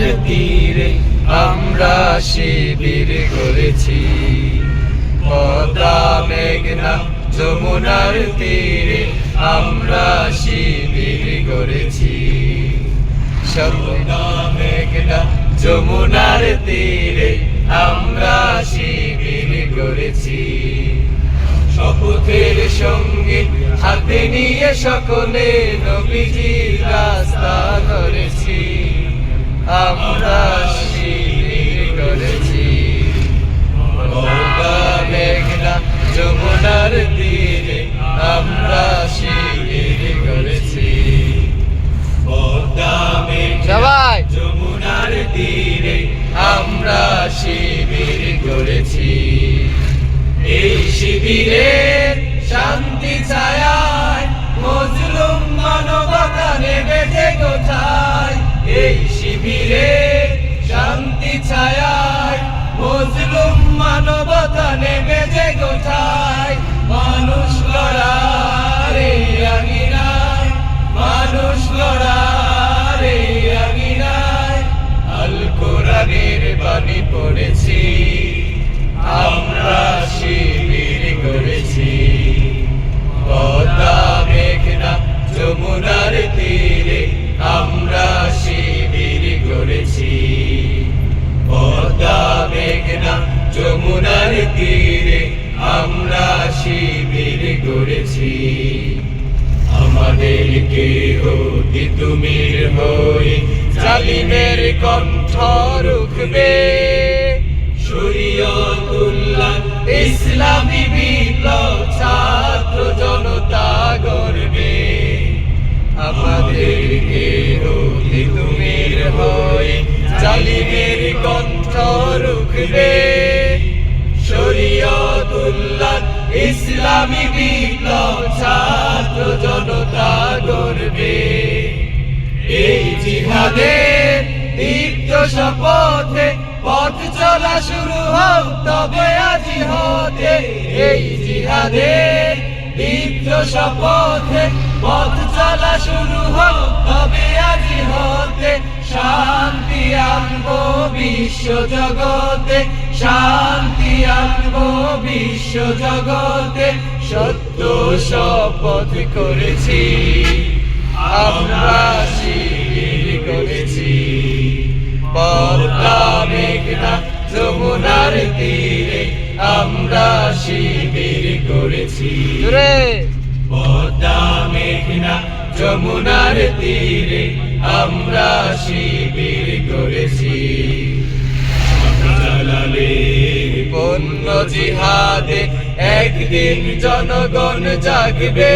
যমুনার তীরে আমরা শিবির করেছি। পদ্মা, মেঘনা, যমুনার তীরে আমরা শিবির করেছি। সপ্না মেঘনা, যমুনার তীরে আমরা শিবির করেছি। শপথের সঙ্গে হাতে নিয়ে সকলে নবীজি রাস্তা আমরা শিবির করেছি। মেঘনা যমুনার তীরে আমরা শিবির করেছি। সবাই। যমুনার তীরে আমরা শিবির করেছি। এই শিবিরে ছায়ায় মানবতা নেমে যে কোথায়? মানুষ লড়ারে করেছি। আমাদেরকে অতি তুমির হয়ে জালিমের কণ্ঠ রুখবে। শরীয়তুল্লাহ ইসলামী বিপ্লব ছাত্র জনতা গর্বে আমাদেরকে অতি তুমির হয়ে জালিমের কণ্ঠ রুখবে। শরীয়তুল্লাহ ইসলামী বিপ্লব ছাত্র জনতা গর্বে এই জিহাদের দীপ্ত শপথে পথ চলা শুরু হোক, তবে আজি হতে এই জিহাদের দীপ্ত শপথে পথ চলা শুরু হোক, তবে আজি হতে শান্তি আনব বিশ্ব জগতে শান্তি আনব বিশ্ব জগতে সত্য শপথ করেছি। আমরা শিবির করেছি। পদ্মা মেঘনা যমুনার তীরে আমরা শিবির করেছি। পদ্মা মেঘনা যমুনার তীরে আমরা শিবির করেছি। পণ্য জিহাদে একদিন জনগণ জাগবে।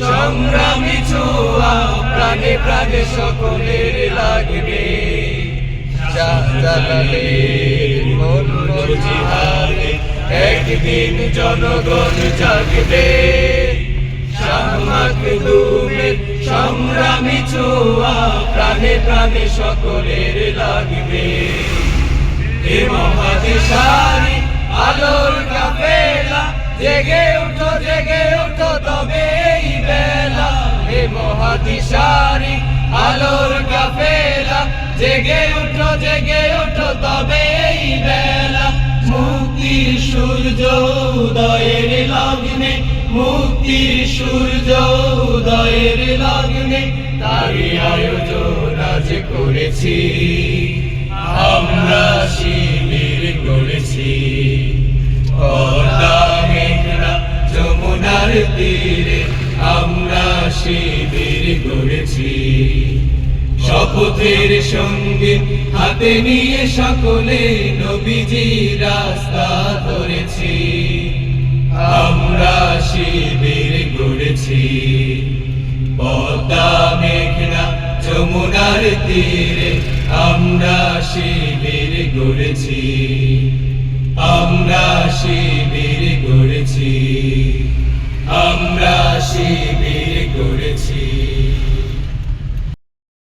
সংগ্রামী ছোঁয়া, প্রাণে প্রাণে সকলের লাগবে। পণ্য জিহাদে একদিন জনগণ জাগবে। প্রাণে সকলের লাগবে। এ মহাদেশারি আলোর কাফেলা জেগে উঠো জেগে উঠো তবে বেলা। এ মহাদিশারি আলোর কাফেলা জেগে উঠো জেগে উঠো তবে বেলা। মুক্তির সূর্য উদয়ের লগ্নে মুক্তির সূর্য উদয়ের লগ্নে তারই আয়োজন আজ করেছি। আমরা শিবির করেছি। যমুনার তীরে আমরা শিবির করেছি। শপথের সঙ্গে হাতে নিয়ে সকলে নবীজি রাস্তা ধরেছি। আমরা শিবির মেঘনা যমুনার তীরে আমরা শিবির গড়েছি। আমরা